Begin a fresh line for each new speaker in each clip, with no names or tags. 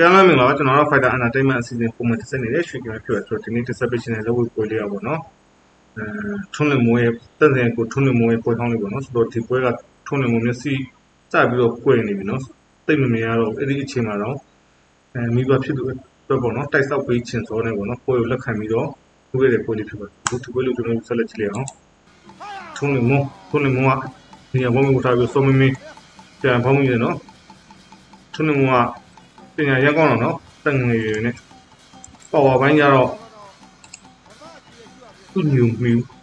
ပြန်လာမင်္ဂလာပါကျွန်တော်တို့ Fighter Entertainment အစီအစဉ်ပုံမှန်တစ်စက်နေတဲ့ရွှေကင်ဖြစ်ရဆိုတော့ဒီနေ့ dissertation နဲ့လုပ်ဝေပွဲလေးရပါတော့အဲထုံးလမိုးရဲ့တက်တဲ့ကိုထုံးလမိုးရဲ့ပွဲကောင်းလေးပေါ့နော်ဆိုတော့ဒီပွဲကထုံးလမိုးမျက်စိစပြီးတော့ကွယ်နေပြီနော်တိတ်မမြင်ရတော့အဲ့ဒီအချိန်မှာတော့အဲမိဘဖြစ်သူအတွက်ပေါ့နော်တိုက်ဆောက်ပေးခြင်းစောနေပေါ့နော်ပွဲကိုလက်ခံပြီးတော့လုပ်ရတဲ့ပွဲလေးဖြစ်ပါတယ်ဒီပွဲလေးကျွန်တော်ဆက်လက်ကြည့်လိုက်အောင်ထုံးလမိုးထုံးလမိုးကနေရာဘောင်းကိုထားပြီးစောမင်းမင်းပြန်ဘောင်းမိတယ်နော်ထုံးလမိုးက ပညာရက်ကောင်းတော့နော်တက်ငွေရည်နဲ့ပါဝါပိုင်းကြတော့သူ့ညူမီခု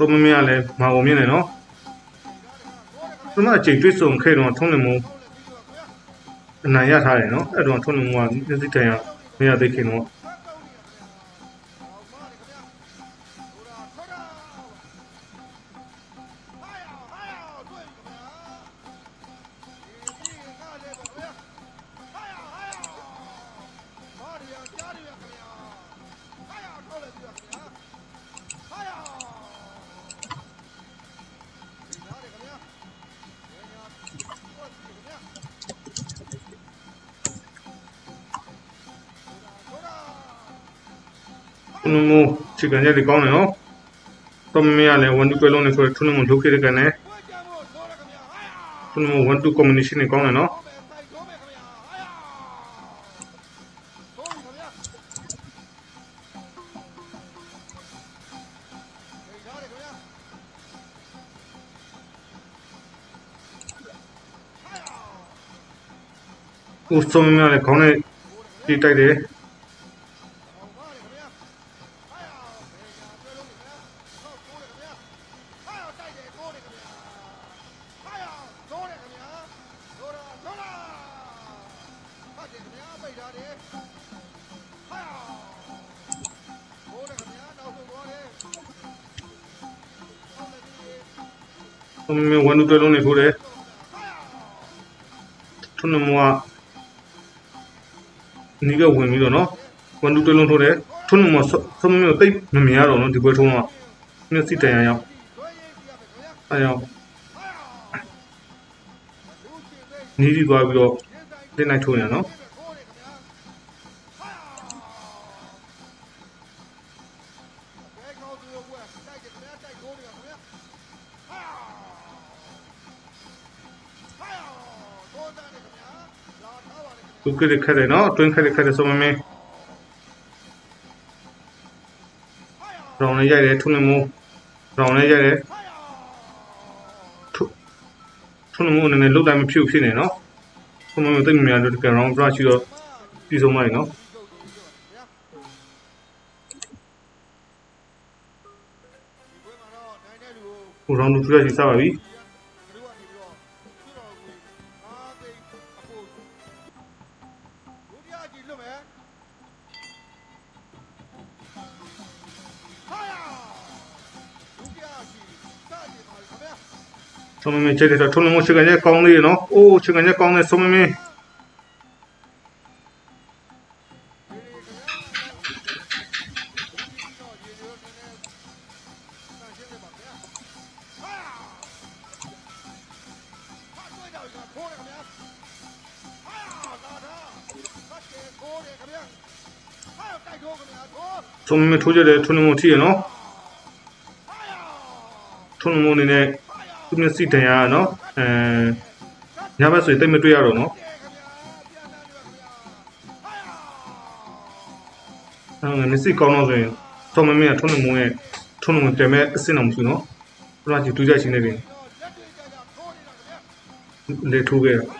သုံးမမရလဲမာအောင်မြင်နေနော်သူမအချိန်တွေ့ဆုံခဲ့တော့ထုံးနေမောအနိုင်ရထားတယ်နော်အဲ့တော့ထုံးနေမောကမျက်စိတိုင်ရမရသိခင်တော့ နေမောချီကန်ရက်ဒီကောင်းတယ်နော်သုံးမမရလဲ1 2ပဲလုံးနဲ့ဆိုတော့ထုံးနေမောဒုက္ခရကန်နဲ့ထုံးနေမော1 2 combination နဲ့ကောင်းတယ်နော်ဦးသုံးမမရလဲခေါင်းနဲ့ကြည့်တိုက်တယ် မမ1 2ပဲလုံးနဲ့ထိုးတယ်ထုံးနေမောကနီးကဝင်ပြီးတော့နော်1 2ပဲလုံးထိုးတယ်ထုံးနေမောသုံးမမတိတ်မမြင်ရတော့နော်ဒီပွဲထုံးကမျက်စိတိုင်ရရောက်အဲရောက်နီးပြီးသွားပြီးတော့တင်လိုက်ထိုးရနော် သူကရခရဲနော်တွင်းခရဲခရဲဆိုမမင်းရောင်လေးရိုက်တယ်ထုံးနေမိုးရောင်လေးရိုက်တယ်ထုထုံးနေမိုးအနေနဲ့လုတ်တိုင်းမဖြူဖြစ်နေနော်ဆိုမမင်းတိတ်မများတော့ဒီကရောင် brush ရှိတော့ပြီးဆုံးလိုက်နော်ဟိုရောင်လူထူရရှိစားပါပြီ ဆိုမမင်းချိန်တယ်ထုံးနေမိုးချက်ကရက်ကောင်းလေးနော်အိုးချက်ကရက်ကောင်းတယ်ဆိုမမင်းဆိုမမင်းထိုးကြတယ်ထုံးနေမိုးထိရနော်ထုံးနေမိုးအနေနဲ့ သူမျက်စိတန်ရနော်အဲညဘက်ဆိုရင်တိတ်မတွေ့ရတော့နော်အဲမျက်စိကောင်းတော့ဆိုရင်ဆိုမမင်းကထုံးနေမိုးရဲ့ထုံးနေမိုးတယ်မဲ့အစင်အောင်မရှိနော်ဘုရားကြီးတူးကြချင်းနေတယ်လေထိုးခဲ့
ဟ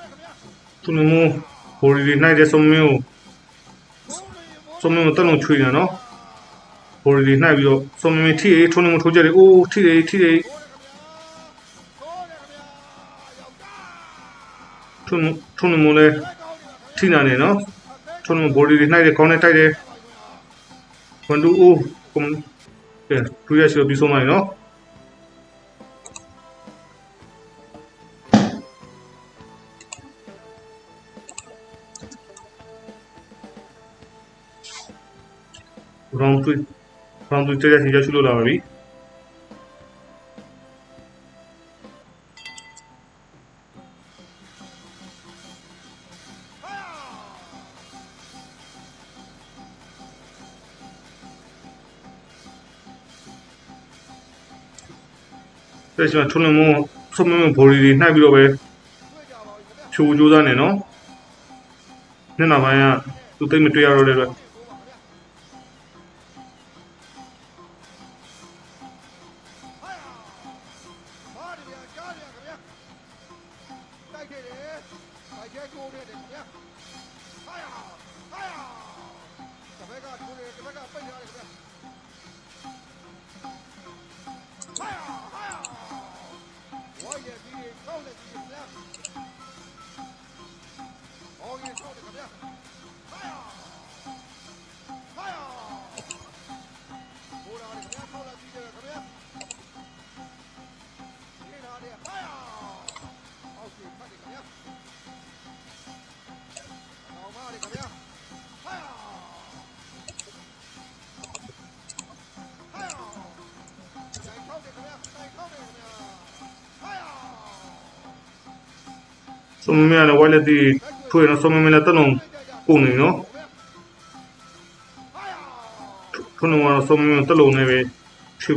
တိုင်
ထိုးတယ်ခင်
ဗျာ
ထုံမ
ဘော်ရီ
နိုင်တဲ့ဆုံးမင်းကို
ဘိုးလေးဘိုး
ဆုံးမင်းကိုတက်လုံးချွေနေနော်ဘော်ရီနိုင်ပြီးတော့ဆုံးမင်းထိရေးထုံမထိုးကြတယ်အိုးထိတယ်ထိတယ်
ဘိုးတယ်ခင်ဗျာဘိုးတယ်ခင်ဗျာယောက်ျား
ထုံထုံမလည်းထိနာနေနော်ထုံမဘော်ရီနိုင်တဲ့ခေါင်းနဲ့တိုက်တယ်ဝန်တူအိုးကွန်ကဲဒူရရှိပြီးဆုံးမနော်ရောင်း တွေ့ရောင်းတွေ့တဲ့ဆင်ရရှိလို့လာပါပြီတဲ့ကျွန်တော်ထုံးလုံးမဆုံးမမဘော်ရီတွေနှိုက်ပြီးတော့ပဲဖြိုးကြိုးစားနေနော်ညနေပိုင်းကသူတိတ်မတွေ့ရတော့တဲ့အတွက်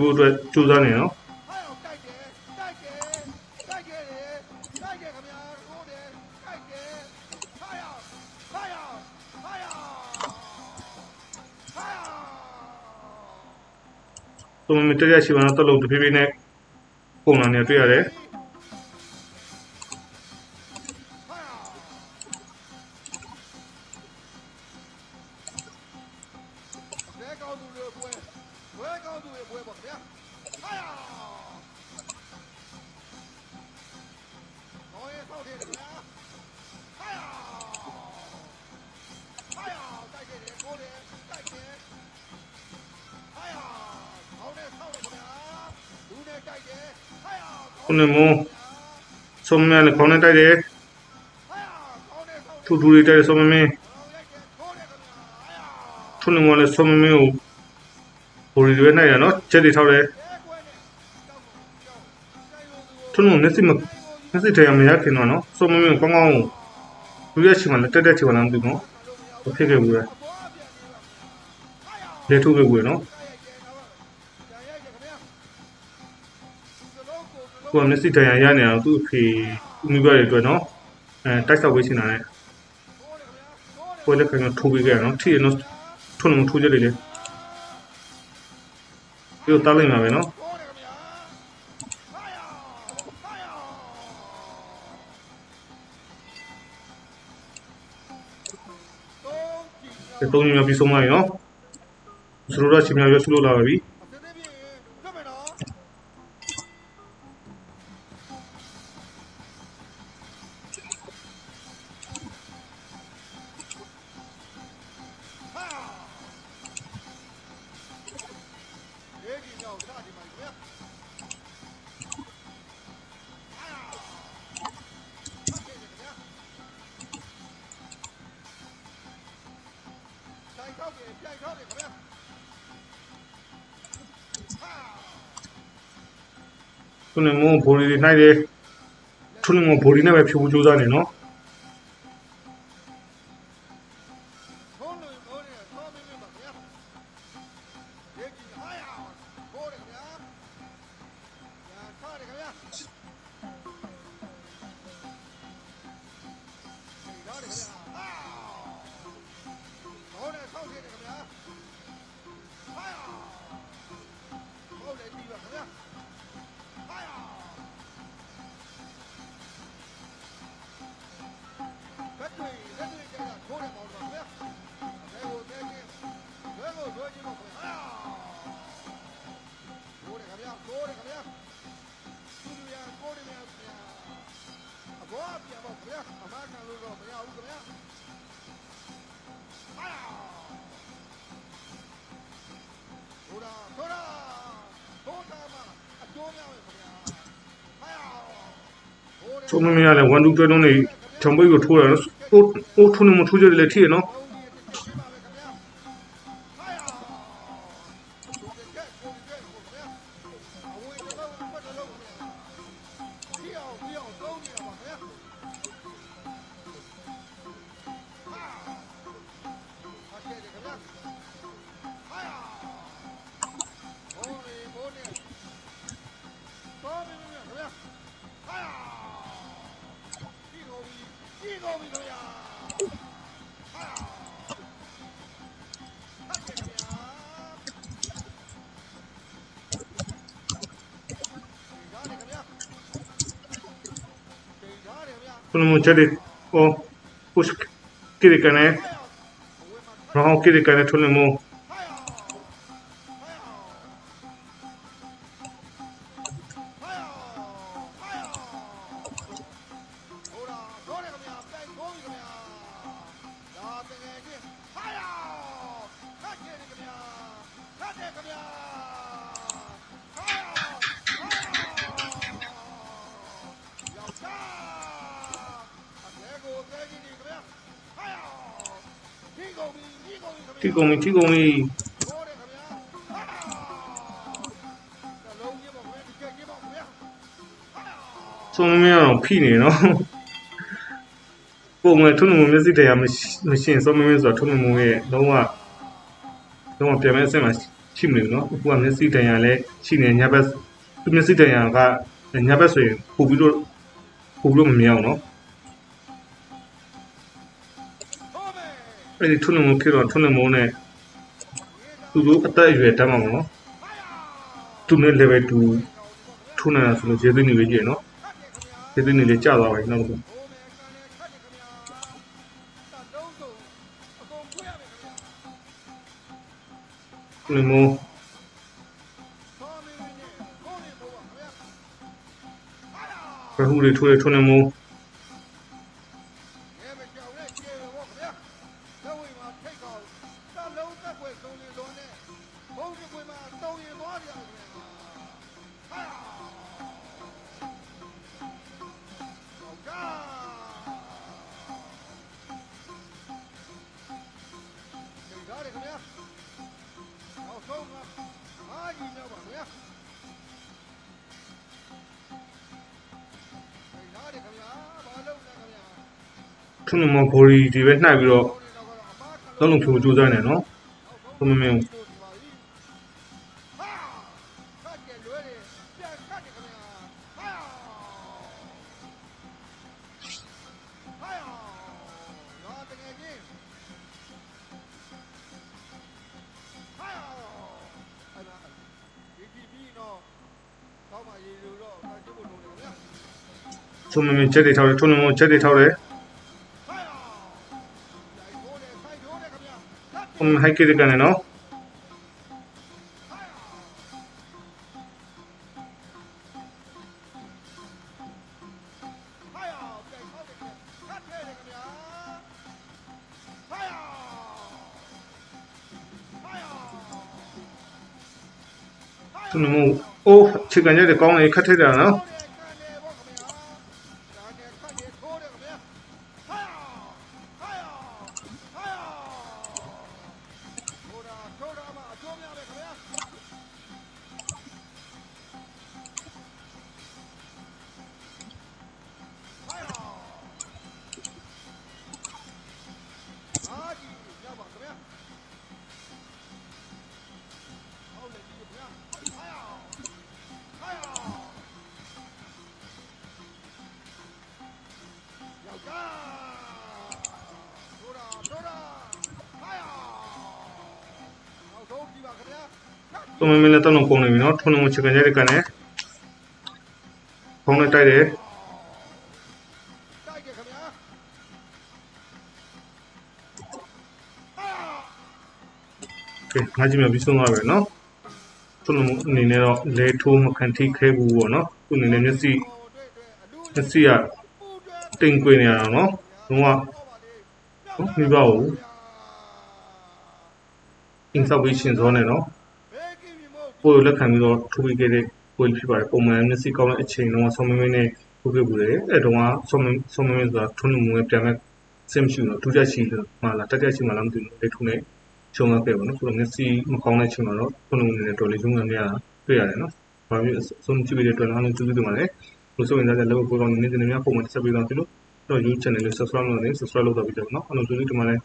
ဖို့အတွက်ကြိုး
စားနေနော်
ဟာယာတိုက်တယ်တိုက်တယ်တိုက်တယ်တိုက်တယ်ခင်ဗျာရိုးတယ်တိုက်တယ်ဟာယာဟာယာဟာယာဟာယာ
ဆုံးမမတက်ရရှိပါတော့တက်လုံးတစ်ဖြည်းဖြည်းနဲ့ကုန်လာနေတွေ့ရတယ်
ခုန
မဆုံးမမလည်းခေါင်းနဲ့တိုက်တယ်
ဟာယာကောင်းတယ်ဆောက်တယ်
ထူထူလေးတိုက်တယ်ဆုံးမမ
ဟောရိုက်တယ်ထိုးတယ်ခင်ဗျာဟာယာ
ထုံးလုံးကလည်းဆုံးမမကိုဘော်ရီတွေနိုင်ရနော်ချက်တွေထောက်တယ်
ဘဲကွဲနဲ့တောက်ကိုကြောက်ဆိုင်လိုသူကို
ထုံးလုံးမျက်စိမမျက်စိထဲကမရခင်တော့နော်ဆုံးမမကောင်းကောင်းဒူရရှိမှလည်းတက်တက်ချင်မှလည်းမသိဘူးနော်မဖြစ်ခဲ့ဘူးလေလေထုတ်ခဲ့ဘူးနော် ကိုကမျက်စိတရားရနေအောင်သူ့အဖေသူ့မိဘတွေအတွက်နော်အဲတိုက်ဆောက်ပေးချင်တာ ਨੇ ကိုလည်းခင်ဗျထိုးပေးကြရနော်ထိရနော်ထုံလုံးထိုးကြလေလေပြီးတော့တားလိုက်မှာပဲနော်တုံးညမြေပြီးဆုံးပါပြီနော်စရိုးရချင်းများရွှေလို့လာပါပြီ
ဆိုင်ကောက်ကြီးပြိုင်ကောက်ကြီးခင်ဗျာဟာ
ခုနကမိုးဘိုးရီနိုင်တယ်ထုံးမိုးဘိုးရီနဲ့ပဲဖြိုးဖို့ကြိုးစားနေနော်
ခင်ဗျာဟာချုံမမရ
လဲ1 2တွဲလုံးနေထုံပိတ်ကိုထိုးတယ်နော်အိုးအိုးထုံးနေမထိုးကြတယ်လေထိရနော်
ခင်ဗျာဟာဟုတ်ကဲ့ခင်ဗျာဒီကားနေခင်ဗျာဒီကားနေခင်ဗျာ
ခုနကချက်တယ်ဟော push ကိရကနေရောကိရကနေထုံးနေမိုး
ဒီ
ထိကုန်ပြီထိကုန်ပြီ
ဟိုတယ်ခင်ဗျာဟာလုံးကြီးပေါ့ခင်ဗျာဒီကြက်ကြီးပေါ့ခင်ဗျာဟာ
ချုံမမရတော့ဖိနေနော်ပုံမှန်ထုံးနေမိုးမျက်စိတရားမရှိမရှိရင်စုံမမဆိုတော့ထုံးနေမိုးရဲ့လုံးဝလုံးဝပြန်မဲ့အဆင့်မှာရှိမနေဘူးနော်အခုကမျက်စိတရားလည်းရှိနေညဘက်သူမျက်စိတရားကညဘက်ဆိုရင်ပို့ပြီးတော့ပို့ပြီးတော့မမြင်အောင်နော် အဲ့ဒီထုံးနေမိုးခေတော့ထုံးနေမိုးနဲ့သူတို့အသက်အရွယ်တက်မှာမနော်သူနဲ့ level 2ထုံးနေတာဆိုလို့ရေသိနေပဲကြည့်ရနော်ရေသိနေလေကြာသွားပါပြီနောက်ဆုံး
ဟိုမယ်ကန်နဲ့ခတ်တယ်ခင်ဗျာတလုံးစုံအကုန်ဖွင့်ရမယ်ခင်ဗျာ
ထုံးနေမိုး
ဆောင်းမင်းမင်းနဲ့ကိုနေပေါ့ခင်ဗျာဟာ
ဘဟုတွေထိုးတယ်ထုံးနေမိုး
ရဲမ က်ဆုံးကအားကြီးတော့ပါခင်ဗျာဒီကားရခင်ဗျာဘာလုပ်လဲခင်ဗျာ
ထုံးနေမိုးဘော်ဒီဒီပဲနှိုက်ပြီးတော့လုံးလုံးဖြိုးကြိုးစားနေနော်ထုံးမမင်း ထုံးမမင်းချက်တွေထောက်တယ်ထုံးနေမိုးချက်တွေထောက်တယ်
ဟာဆိုင်ထိုးတယ်ဆိုင်ထိုးတယ်ခင်ဗျာဟာ
ဟိုဟိုက်ကိကန်နဲ့နော်
ဖိုင်ယာပြန်ခေါက်တယ်ခင်ဗျာခတ်ထဲတယ်ခင်ဗျာဖိုင်ယာဖိုင်ယာ
ထုံနေမိုးအိုးချစ်ကန်ရက်ကောင်းနေခတ်ထက်တာနော် နေမိုးချစ်ကန်ရက်ကန်နဲ့ဖုံးနဲ့တိုက်တယ်
တိုက်တယ်ခင်ဗျာအာ
ကဲငါကြည့်မြပြီးဆုံးသွားပြီနော်ထုံနေမိုးအနေနဲ့တော့လဲထိုးမခံထိခဲဘူးပေါ့နော်သူ့အနေနဲ့မျက်စိ
ဟိုတွေ့တွေ့အလူ
မျက်စိက တိမ်ကွေနေရတာနော်လုံးဝဟုတ်မိပါဘူးအင်းဆောက်ပြီးရှင်စောနေနော်
ဘေကီမီမို့
ကိုယ်လက်ခံပြီးတော့ထိုးပြီးခဲ့တဲ့ကိုယ်ဖြစ်ပါတယ်ပုံမှန်မျက်စိကောင်းတဲ့အချိန်တုန်းကဆောင်းမင်းမင်းနဲ့ထိုးခဲ့ဘူးလေအဲတုန်းကဆောင်းမင်းဆောင်းမင်းမင်းဆိုတာထုံးမှုရဲ့ပြန်မဲ့စင်မရှိဘူးနော်ဒုတိယရှိမှလားတတိယရှိမှလားမသိဘူးလေထုံးနေချုံခဲ့ပါနော်ဆိုတော့မျက်စိမကောင်းတဲ့ချိန်မှာတော့ထုံးမှုနဲ့တော်လေးချုံနေရတာတွေ့ရတယ်နော်ဘာဖြစ်ဆုံးကြည့်ပြီးတဲ့အတွက်အားလုံးကျေးဇူးတင်ပါတယ်လို့ဆိုရင်လည်းလောကပေါ်ကောင်းနေတဲ့နေများပုံမှန်ဆက်ပြီးတော့ဒီလို တော့ YouTube channel လေး subscribe လုပ်နေ subscribe လုပ်တော့ပြီးတော့နော်အားလုံးကျေးဇူးတင်ပါတယ်